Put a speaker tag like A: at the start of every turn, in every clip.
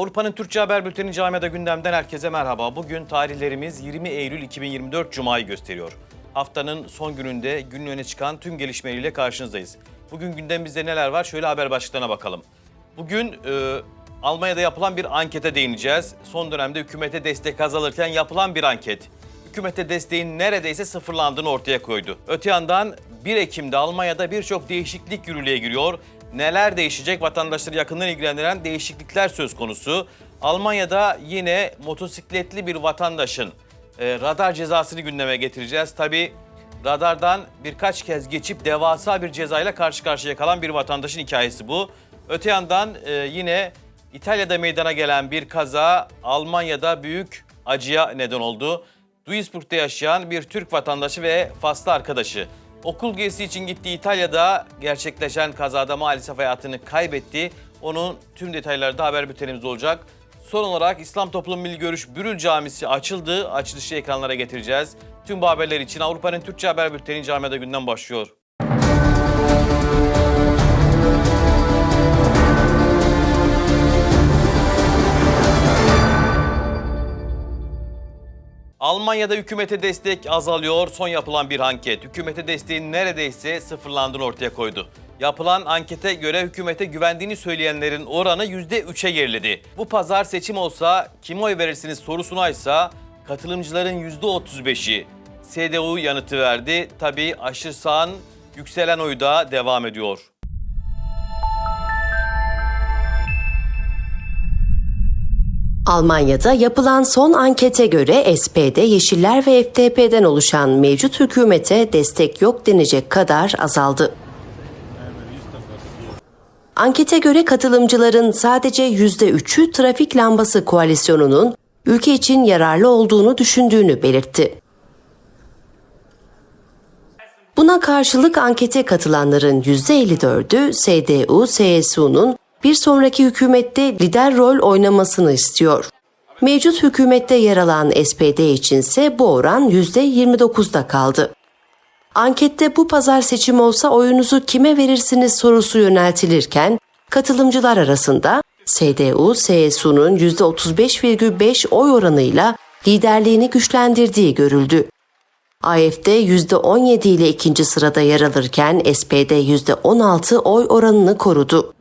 A: Avrupa'nın Türkçe Haber Bülteni Camiada gündemden herkese merhaba. Bugün tarihlerimiz 20 Eylül 2024 Cuma'yı gösteriyor. Haftanın son gününde günün öne çıkan tüm gelişmeleriyle karşınızdayız. Bugün gündemimizde neler var? Şöyle haber başlıklarına bakalım. Bugün e, Almanya'da yapılan bir ankete değineceğiz. Son dönemde hükümete destek azalırken yapılan bir anket. Hükümete desteğin neredeyse sıfırlandığını ortaya koydu. Öte yandan 1 Ekim'de Almanya'da birçok değişiklik yürürlüğe giriyor. Neler değişecek vatandaşları yakından ilgilendiren değişiklikler söz konusu. Almanya'da yine motosikletli bir vatandaşın e, radar cezasını gündeme getireceğiz. Tabii radardan birkaç kez geçip devasa bir cezayla karşı karşıya kalan bir vatandaşın hikayesi bu. Öte yandan e, yine İtalya'da meydana gelen bir kaza Almanya'da büyük acıya neden oldu. Duisburg'da yaşayan bir Türk vatandaşı ve faslı arkadaşı. Okul gezisi için gittiği İtalya'da gerçekleşen kazada maalesef hayatını kaybetti. Onun tüm detayları da haber bültenimizde olacak. Son olarak İslam Toplum Milli Görüş Bürül Camisi açıldı. Açılışı ekranlara getireceğiz. Tüm bu haberler için Avrupa'nın Türkçe Haber Bülteni Camiada günden başlıyor. Almanya'da hükümete destek azalıyor. Son yapılan bir anket. Hükümete desteğin neredeyse sıfırlandığını ortaya koydu. Yapılan ankete göre hükümete güvendiğini söyleyenlerin oranı %3'e geriledi. Bu pazar seçim olsa kime oy verirsiniz sorusuna ise katılımcıların %35'i CDU yanıtı verdi. Tabii aşırı sağın yükselen oyu da devam ediyor.
B: Almanya'da yapılan son ankete göre SPD, Yeşiller ve FDP'den oluşan mevcut hükümete destek yok denecek kadar azaldı. Ankete göre katılımcıların sadece %3'ü trafik lambası koalisyonunun ülke için yararlı olduğunu düşündüğünü belirtti. Buna karşılık ankete katılanların %54'ü CDU, CSU'nun bir sonraki hükümette lider rol oynamasını istiyor. Mevcut hükümette yer alan SPD içinse bu oran %29'da kaldı. Ankette bu pazar seçim olsa oyunuzu kime verirsiniz sorusu yöneltilirken katılımcılar arasında CDU, CSU'nun %35,5 oy oranıyla liderliğini güçlendirdiği görüldü. AFD %17 ile ikinci sırada yer alırken SPD %16 oy oranını korudu.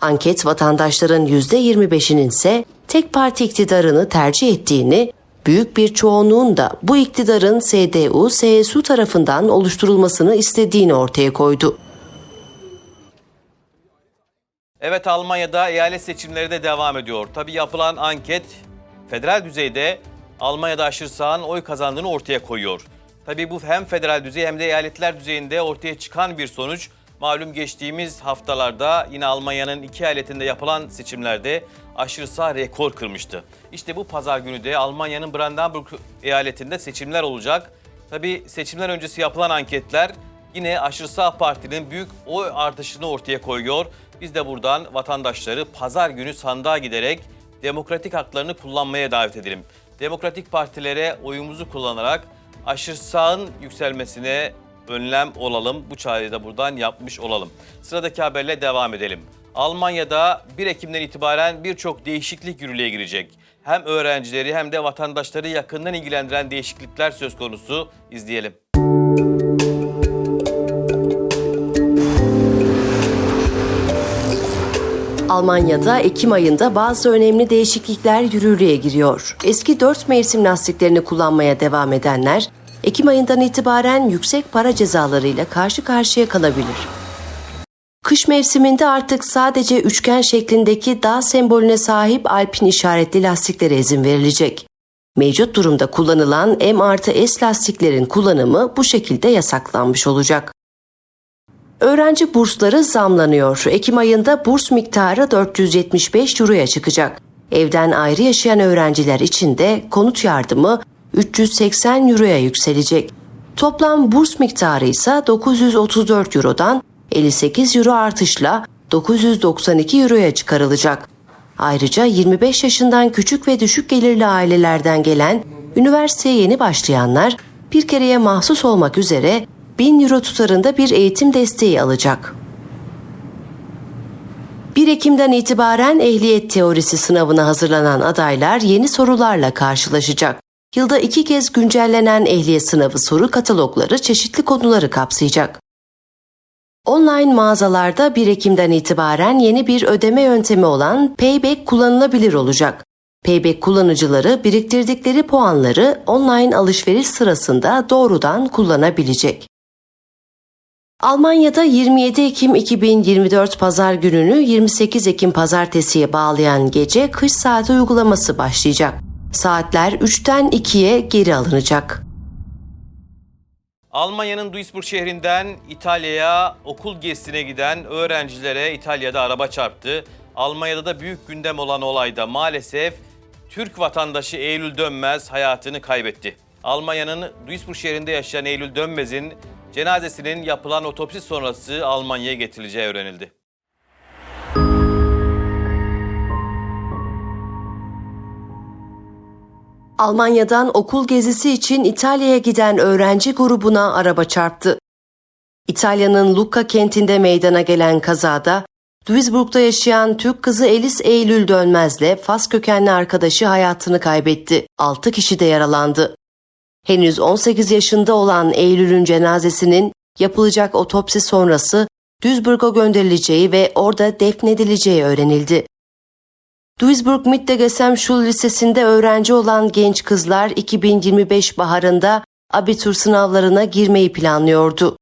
B: Anket vatandaşların %25'inin ise tek parti iktidarını tercih ettiğini, büyük bir çoğunluğun da bu iktidarın CDU, CSU tarafından oluşturulmasını istediğini ortaya koydu.
A: Evet Almanya'da eyalet seçimleri de devam ediyor. Tabii yapılan anket federal düzeyde Almanya'da aşırı sağın oy kazandığını ortaya koyuyor. Tabii bu hem federal düzey hem de eyaletler düzeyinde ortaya çıkan bir sonuç. Malum geçtiğimiz haftalarda yine Almanya'nın iki eyaletinde yapılan seçimlerde aşırı sağ rekor kırmıştı. İşte bu pazar günü de Almanya'nın Brandenburg eyaletinde seçimler olacak. Tabii seçimler öncesi yapılan anketler yine aşırı sağ partinin büyük oy artışını ortaya koyuyor. Biz de buradan vatandaşları pazar günü sandığa giderek demokratik haklarını kullanmaya davet edelim. Demokratik partilere oyumuzu kullanarak aşırı sağın yükselmesine önlem olalım. Bu çağrıyı da buradan yapmış olalım. Sıradaki haberle devam edelim. Almanya'da 1 Ekim'den itibaren birçok değişiklik yürürlüğe girecek. Hem öğrencileri hem de vatandaşları yakından ilgilendiren değişiklikler söz konusu. İzleyelim.
B: Almanya'da Ekim ayında bazı önemli değişiklikler yürürlüğe giriyor. Eski 4 mevsim lastiklerini kullanmaya devam edenler, Ekim ayından itibaren yüksek para cezalarıyla karşı karşıya kalabilir. Kış mevsiminde artık sadece üçgen şeklindeki dağ sembolüne sahip alpin işaretli lastiklere izin verilecek. Mevcut durumda kullanılan M artı S lastiklerin kullanımı bu şekilde yasaklanmış olacak. Öğrenci bursları zamlanıyor. Ekim ayında burs miktarı 475 euroya çıkacak. Evden ayrı yaşayan öğrenciler için de konut yardımı 380 euroya yükselecek. Toplam burs miktarı ise 934 eurodan 58 euro artışla 992 euroya çıkarılacak. Ayrıca 25 yaşından küçük ve düşük gelirli ailelerden gelen üniversiteye yeni başlayanlar bir kereye mahsus olmak üzere 1000 euro tutarında bir eğitim desteği alacak. 1 Ekim'den itibaren ehliyet teorisi sınavına hazırlanan adaylar yeni sorularla karşılaşacak. Yılda iki kez güncellenen ehliyet sınavı soru katalogları çeşitli konuları kapsayacak. Online mağazalarda 1 Ekim'den itibaren yeni bir ödeme yöntemi olan Payback kullanılabilir olacak. Payback kullanıcıları biriktirdikleri puanları online alışveriş sırasında doğrudan kullanabilecek. Almanya'da 27 Ekim 2024 pazar gününü 28 Ekim pazartesiye bağlayan gece kış saati uygulaması başlayacak. Saatler 3'ten 2'ye geri alınacak.
A: Almanya'nın Duisburg şehrinden İtalya'ya okul gezisine giden öğrencilere İtalya'da araba çarptı. Almanya'da da büyük gündem olan olayda maalesef Türk vatandaşı Eylül Dönmez hayatını kaybetti. Almanya'nın Duisburg şehrinde yaşayan Eylül Dönmez'in cenazesinin yapılan otopsi sonrası Almanya'ya getirileceği öğrenildi.
B: Almanya'dan okul gezisi için İtalya'ya giden öğrenci grubuna araba çarptı. İtalya'nın Lucca kentinde meydana gelen kazada Duisburg'da yaşayan Türk kızı Elis Eylül Dönmez'le Fas kökenli arkadaşı hayatını kaybetti. 6 kişi de yaralandı. Henüz 18 yaşında olan Eylül'ün cenazesinin yapılacak otopsi sonrası Duisburg'a gönderileceği ve orada defnedileceği öğrenildi. Duisburg Mittelgesellschule Lisesi'nde öğrenci olan genç kızlar 2025 baharında abitur sınavlarına girmeyi planlıyordu.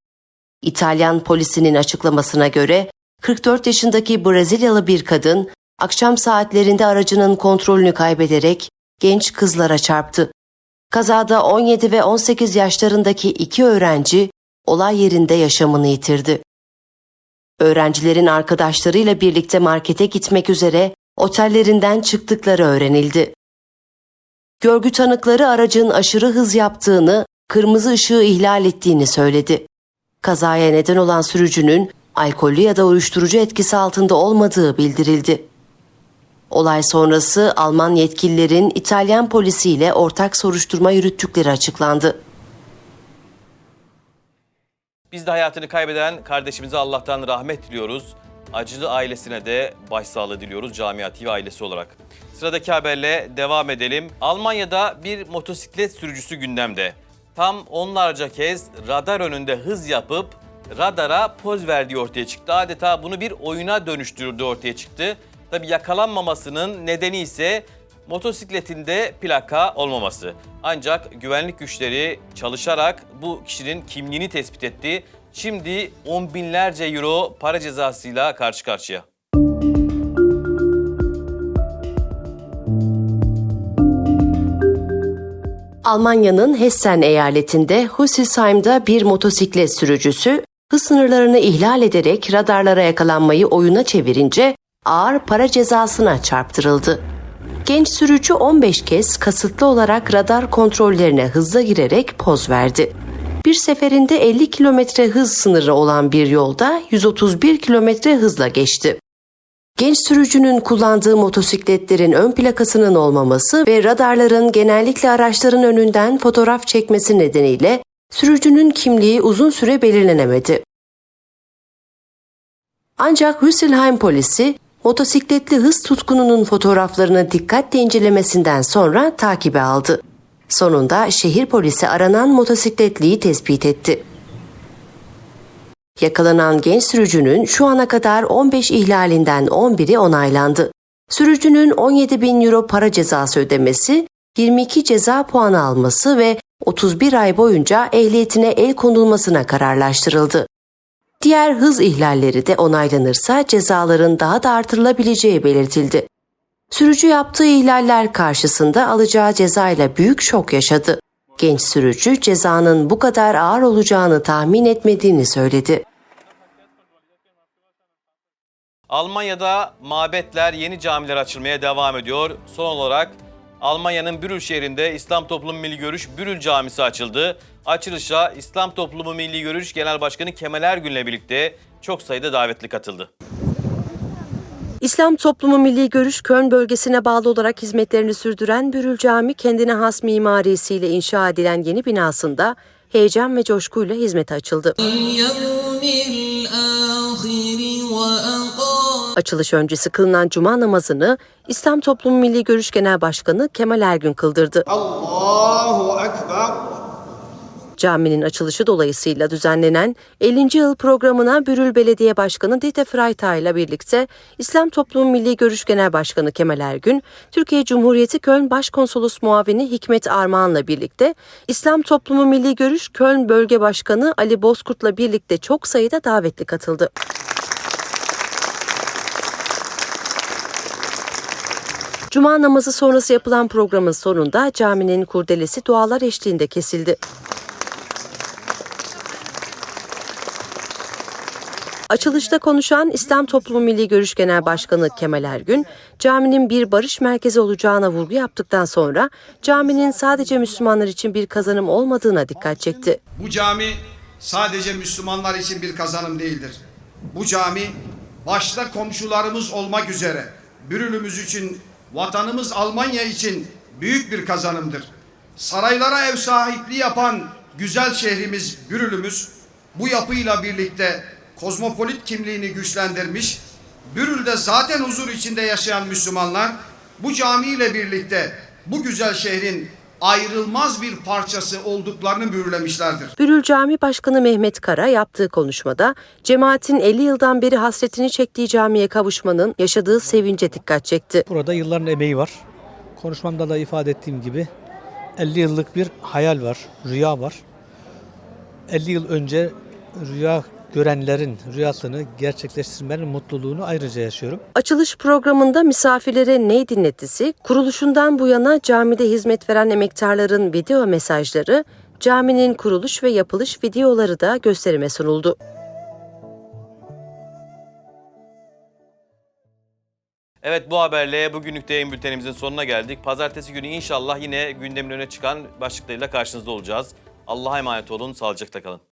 B: İtalyan polisinin açıklamasına göre 44 yaşındaki Brezilyalı bir kadın akşam saatlerinde aracının kontrolünü kaybederek genç kızlara çarptı. Kazada 17 ve 18 yaşlarındaki iki öğrenci olay yerinde yaşamını yitirdi. Öğrencilerin arkadaşlarıyla birlikte markete gitmek üzere otellerinden çıktıkları öğrenildi. Görgü tanıkları aracın aşırı hız yaptığını, kırmızı ışığı ihlal ettiğini söyledi. Kazaya neden olan sürücünün alkollü ya da uyuşturucu etkisi altında olmadığı bildirildi. Olay sonrası Alman yetkililerin İtalyan polisiyle ortak soruşturma yürüttükleri açıklandı.
A: Biz de hayatını kaybeden kardeşimize Allah'tan rahmet diliyoruz. Acılı ailesine de başsağlığı diliyoruz Camia TV ailesi olarak. Sıradaki haberle devam edelim. Almanya'da bir motosiklet sürücüsü gündemde. Tam onlarca kez radar önünde hız yapıp radara poz verdiği ortaya çıktı. Adeta bunu bir oyuna dönüştürdüğü ortaya çıktı. Tabi yakalanmamasının nedeni ise motosikletinde plaka olmaması. Ancak güvenlik güçleri çalışarak bu kişinin kimliğini tespit etti. Şimdi on binlerce euro para cezasıyla karşı karşıya.
B: Almanya'nın Hessen eyaletinde Hüsselsheim'da bir motosiklet sürücüsü hız sınırlarını ihlal ederek radarlara yakalanmayı oyuna çevirince ağır para cezasına çarptırıldı. Genç sürücü 15 kez kasıtlı olarak radar kontrollerine hızla girerek poz verdi. Bir seferinde 50 kilometre hız sınırı olan bir yolda 131 kilometre hızla geçti. Genç sürücünün kullandığı motosikletlerin ön plakasının olmaması ve radarların genellikle araçların önünden fotoğraf çekmesi nedeniyle sürücünün kimliği uzun süre belirlenemedi. Ancak Hüsselheim polisi motosikletli hız tutkununun fotoğraflarını dikkatle incelemesinden sonra takibe aldı. Sonunda şehir polisi aranan motosikletliyi tespit etti. Yakalanan genç sürücünün şu ana kadar 15 ihlalinden 11'i onaylandı. Sürücünün 17 bin euro para cezası ödemesi, 22 ceza puanı alması ve 31 ay boyunca ehliyetine el konulmasına kararlaştırıldı. Diğer hız ihlalleri de onaylanırsa cezaların daha da artırılabileceği belirtildi. Sürücü yaptığı ihlaller karşısında alacağı cezayla büyük şok yaşadı. Genç sürücü cezanın bu kadar ağır olacağını tahmin etmediğini söyledi.
A: Almanya'da mabetler, yeni camiler açılmaya devam ediyor. Son olarak Almanya'nın Bürül şehrinde İslam Toplumu Milli Görüş Bürül Camisi açıldı. Açılışa İslam Toplumu Milli Görüş Genel Başkanı Kemal Ergün'le birlikte çok sayıda davetli katıldı.
B: İslam Toplumu Milli Görüş Köln bölgesine bağlı olarak hizmetlerini sürdüren Bürül Cami kendine has mimarisiyle inşa edilen yeni binasında heyecan ve coşkuyla hizmete açıldı. Açılış öncesi kılınan cuma namazını İslam Toplumu Milli Görüş Genel Başkanı Kemal Ergün kıldırdı.
C: Allahu Ekber.
B: Caminin açılışı dolayısıyla düzenlenen 50. yıl programına Bürül Belediye Başkanı Dite Freitag ile birlikte İslam Toplumu Milli Görüş Genel Başkanı Kemal Ergün, Türkiye Cumhuriyeti Köln Başkonsolos Muavini Hikmet Armağan'la birlikte İslam Toplumu Milli Görüş Köln Bölge Başkanı Ali Bozkurt'la birlikte çok sayıda davetli katıldı. Cuma namazı sonrası yapılan programın sonunda caminin kurdelesi dualar eşliğinde kesildi. Açılışta konuşan İslam Toplumu Milli Görüş Genel Başkanı Kemal Ergün, caminin bir barış merkezi olacağına vurgu yaptıktan sonra caminin sadece Müslümanlar için bir kazanım olmadığına dikkat çekti.
C: Bu cami sadece Müslümanlar için bir kazanım değildir. Bu cami başta komşularımız olmak üzere Bürülümüz için, vatanımız Almanya için büyük bir kazanımdır. Saraylara ev sahipliği yapan güzel şehrimiz Bürülümüz bu yapıyla birlikte kozmopolit kimliğini güçlendirmiş. Bürül'de zaten huzur içinde yaşayan Müslümanlar bu camiyle birlikte bu güzel şehrin ayrılmaz bir parçası olduklarını mühürlemişlerdir.
B: Bürül Cami Başkanı Mehmet Kara yaptığı konuşmada cemaatin 50 yıldan beri hasretini çektiği camiye kavuşmanın yaşadığı sevince dikkat çekti.
D: Burada yılların emeği var. Konuşmamda da ifade ettiğim gibi 50 yıllık bir hayal var, rüya var. 50 yıl önce rüya görenlerin rüyasını gerçekleştirmenin mutluluğunu ayrıca yaşıyorum.
B: Açılış programında misafirlere ney dinletisi, kuruluşundan bu yana camide hizmet veren emektarların video mesajları, caminin kuruluş ve yapılış videoları da gösterime sunuldu.
A: Evet bu haberle bugünlük de yayın bültenimizin sonuna geldik. Pazartesi günü inşallah yine gündemin öne çıkan başlıklarıyla karşınızda olacağız. Allah'a emanet olun, sağlıcakla kalın.